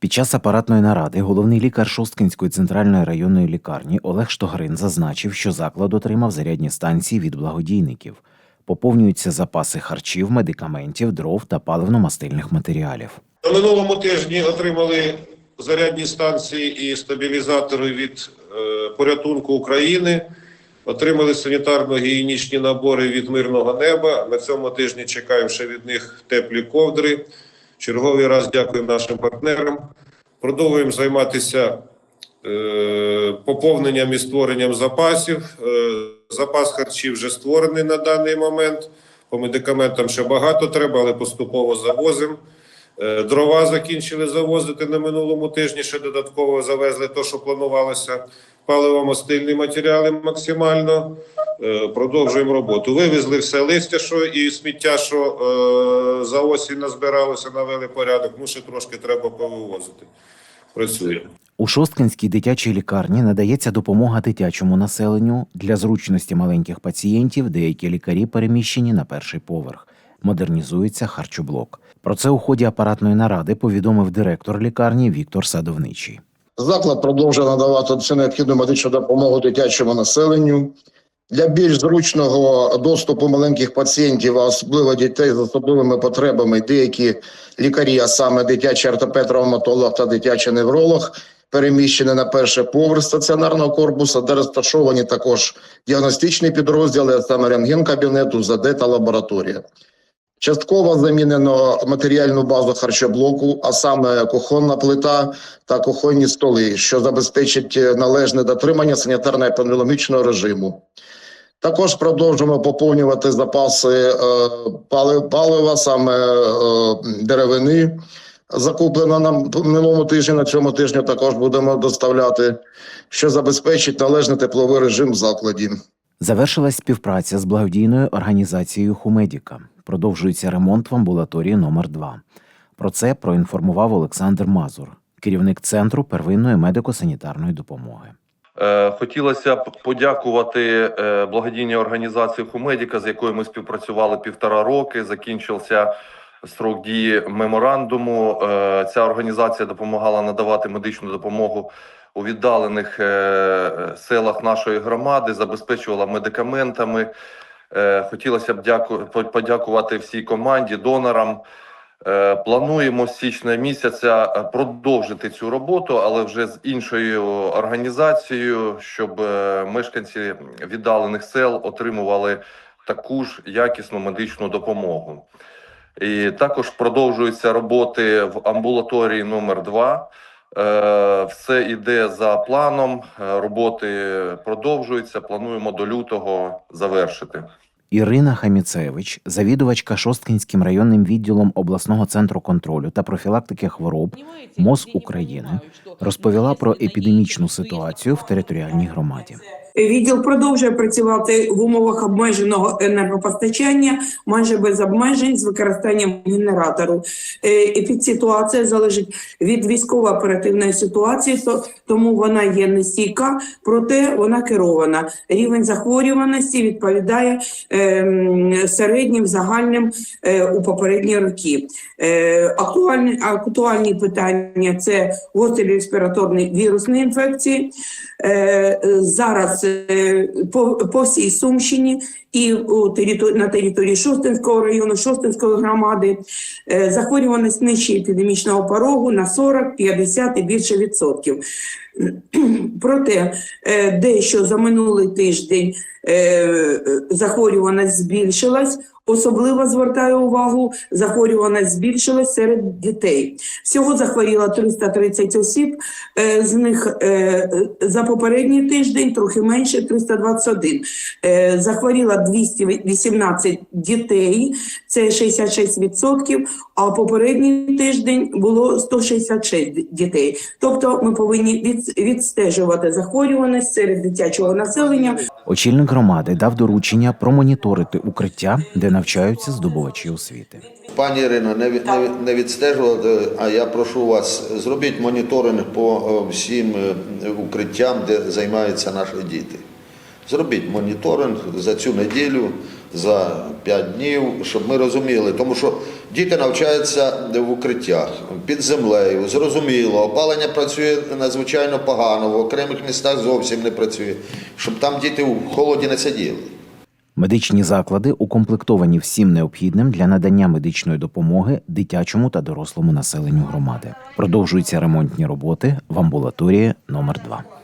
Під час апаратної наради головний лікар Шосткинської центральної районної лікарні Олег Штогрин зазначив, що заклад отримав зарядні станції від благодійників. Поповнюються запаси харчів, медикаментів, дров та паливно-мастильних матеріалів. На минулому тижні отримали зарядні станції і стабілізатори від е, порятунку України. Отримали санітарно-гігієнічні набори від мирного неба. На цьому тижні чекаємо ще від них теплі ковдри. Черговий раз дякуємо нашим партнерам. Продовжуємо займатися е, поповненням і створенням запасів. Е, запас харчів вже створений на даний момент. По медикаментам ще багато треба, але поступово завозимо. Е, Дрова закінчили завозити на минулому тижні. Ще додатково завезли те, що планувалося. Паливо-мастильні матеріали максимально. Е, Продовжуємо роботу. Вивезли все листя, що і сміття, що е, за осінь назбиралося, навели порядок. Ну ще трошки треба повивозити. Працюємо. У Шосткинській дитячій лікарні надається допомога дитячому населенню для зручності маленьких пацієнтів. Деякі лікарі переміщені на перший поверх. Модернізується харчоблок. Про це у ході апаратної наради повідомив директор лікарні Віктор Садовничий. Заклад продовжує надавати всю необхідну медичну допомогу дитячому населенню. Для більш зручного доступу маленьких пацієнтів, а особливо дітей з особливими потребами, деякі лікарі, а саме дитячий ортопед, травматолог та дитячий невролог, переміщені на перший поверх стаціонарного корпусу, де розташовані також діагностичні підрозділи, а саме рентген-кабінет, УЗД та лабораторія. Частково замінено матеріальну базу харчоблоку, а саме кухонна плита та кухонні столи, що забезпечить належне дотримання санітарно-епідеміологічного режиму. Також продовжуємо поповнювати запаси е, палива, саме е, деревини. Закуплено на минулому тижні, на цьому тижні також будемо доставляти, що забезпечить належний тепловий режим в закладі. Завершилась співпраця з благодійною організацією Хумедіка. Продовжується ремонт в амбулаторії номер 2 Про це проінформував Олександр Мазур, керівник центру первинної медико-санітарної допомоги. Е, Хотілося б подякувати е, благодійній організації Хумедіка, з якою ми співпрацювали півтора роки. Закінчився строк дії меморандуму. Е, Ця організація допомагала надавати медичну допомогу у віддалених селах нашої громади, забезпечувала медикаментами. Хотілося б дяку- подякувати всій команді, донорам. Е, Плануємо з січня місяця е, продовжити цю роботу, але вже з іншою організацією, щоб е, мешканці віддалених сел отримували таку ж якісну медичну допомогу. І також продовжуються роботи в амбулаторії номер 2 Е, Все йде за планом. Роботи продовжуються. Плануємо до лютого завершити. Ірина Хаміцевич, завідувачка Шосткінським районним відділом обласного центру контролю та профілактики хвороб МОЗ України, розповіла про епідемічну ситуацію в територіальній громаді. Відділ продовжує працювати в умовах обмеженого енергопостачання, майже без обмежень з використанням генератору. Е, Епідситуація залежить від військово-оперативної ситуації, тому вона є нестійка, проте вона керована. Рівень захворюваності відповідає ем, середнім загальним е, у попередні роки. Е, Актуальні, актуальні питання це гострі респіраторні вірусні інфекції. Зараз по, по всій Сумщині і у території на території Шостинського району, Шостинської громади е, захворюваність нижче епідемічного порогу на 40, 50 і більше відсотків. Проте е, дещо за минулий тиждень е, захворюваність збільшилась. Особливо звертаю увагу, захворюваність збільшилась серед дітей. Всього захворіло 330 осіб, е, з них е, за попередній тиждень трохи менше 321. Е, Захворіло 218 дітей, це 66%, а попередній тиждень було 166 дітей. Тобто ми повинні відстежувати захворюваність серед дитячого населення. Очільник громади дав доручення промоніторити укриття, де навчаються здобувачі освіти. Пані Ірино, не, від- не, відстежувати, а я прошу вас, зробіть моніторинг по е, всім е, укриттям, де займаються наші діти. Зробіть моніторинг за цю неділю, за 5 днів, щоб ми розуміли, тому що діти навчаються в укриттях під землею. Зрозуміло, опалення працює надзвичайно погано, в окремих містах зовсім не працює, щоб там діти в холоді не сиділи. Медичні заклади укомплектовані всім необхідним для надання медичної допомоги дитячому та дорослому населенню громади. Продовжуються ремонтні роботи в амбулаторії номер 2